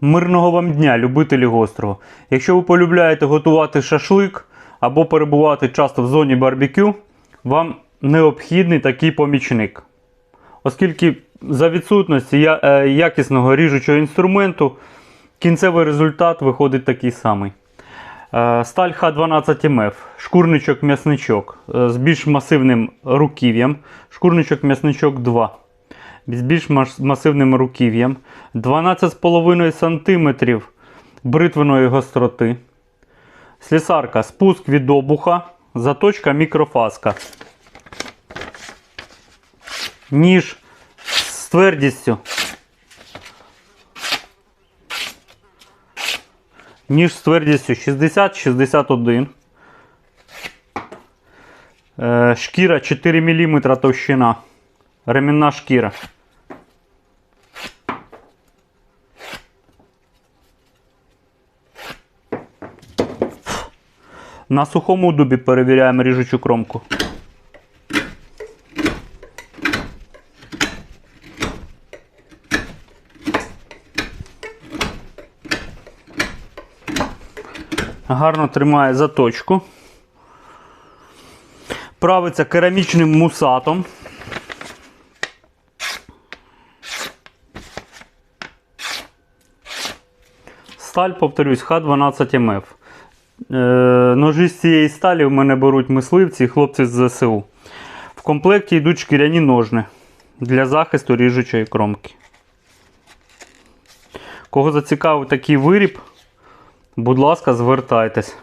Мирного вам дня, любителі гострого. Якщо ви полюбляєте готувати шашлик або перебувати часто в зоні барбекю, вам необхідний такий помічник. Оскільки за відсутності е, якісного ріжучого інструменту, кінцевий результат виходить такий самий. Е, Сталь Х12МФ, шкурничок-м'ясничок е, з більш масивним руків'ям, шкурничок-м'ясничок 2 з більш масивним руків'ям, 12,5 см бритвеної гостроти, слісарка, спуск від обуха, заточка мікрофаска, ніж з твердістю. Ніж з твердістю 60-61. Е, Шкіра 4 мм товщина. Ремінна шкіра. На сухому дубі перевіряємо ріжучу кромку. Гарно тримає заточку. Правиться керамічним мусатом. Сталь, повторюсь, Х12МФ. Е, ножі з цієї сталі в мене беруть мисливці і хлопці з ЗСУ. В комплекті йдуть шкіряні ножни для захисту ріжучої кромки. Кого зацікавив такий виріб, будь ласка, звертайтесь.